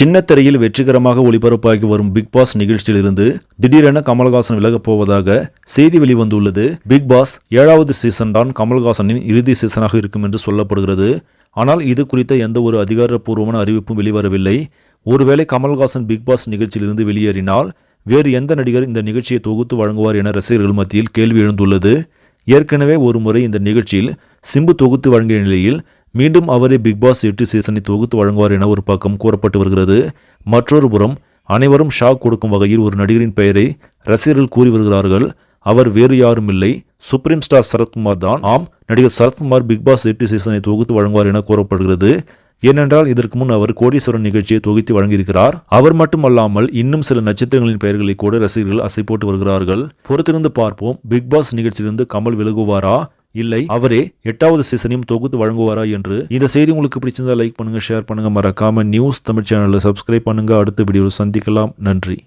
சின்ன திரையில் வெற்றிகரமாக ஒளிபரப்பாகி வரும் பிக் பாஸ் நிகழ்ச்சியிலிருந்து திடீரென கமல்ஹாசன் விலகப் போவதாக செய்தி வெளிவந்துள்ளது. பிக் பாஸ் ஏழாவது சீசன் தான் கமல்ஹாசனின் இறுதி சீசனாக இருக்கும் என்று சொல்லப்படுகிறது. ஆனால் இது குறித்த எந்த ஒரு அதிகாரப்பூர்வமான அறிவிப்பும் வெளிவரவில்லை. ஒருவேளை கமல்ஹாசன் பிக் பாஸ் நிகழ்ச்சியிலிருந்து வெளியேறினால் வேறு எந்த நடிகர் இந்த நிகழ்ச்சியை தொகுத்து வழங்குவார் என ரசிகர்கள் மத்தியில் கேள்வி எழுந்துள்ளது. ஏற்கனவே ஒரு முறை இந்த நிகழ்ச்சியில் சிம்பு தொகுத்து வழங்கிய நிலையில் மீண்டும் அவரே பிக்பாஸ் எட்டு சீசனை தொகுத்து வழங்குவார் என ஒரு பக்கம் கூறப்பட்டு வருகிறது. மற்றொரு புறம் அனைவரும் ஷாக் கொடுக்கும் வகையில் ஒரு நடிகரின் பெயரை ரசிகர்கள் கூறி வருகிறார்கள். அவர் வேறு யாரும் இல்லை. சுப்ரீம் ஸ்டார் சரத்குமார் தான். ஆம் நடிகர் சரத்குமார் பிக்பாஸ் எட்டு சீசனை தொகுத்து வழங்குவார் என கூறப்படுகிறது. ஏனென்றால் இதற்கு முன் அவர் கோடீஸ்வரன் நிகழ்ச்சியை தொகுத்து வழங்கியிருக்கிறார். அவர் மட்டுமல்லாமல் இன்னும் சில நட்சத்திரங்களின் பெயர்களை கூட ரசிகர்கள் அசை போட்டு வருகிறார்கள். பொறுத்திருந்து பார்ப்போம். பிக் பாஸ் நிகழ்ச்சியிலிருந்து கமல் விலகுவாரா? இல்லை அவரே எட்டாவது சீசனையும் தொகுத்து வழங்குவாரா என்று இந்த செய்தி உங்களுக்கு பிடிச்சிருந்தா லைக் பண்ணுங்க ஷேர் பண்ணுங்க. மறக்காம நியூஸ் தமிழ் சேனலில் சப்ஸ்கிரைப் பண்ணுங்க. அடுத்த வீடியோவில் சந்திக்கலாம். நன்றி.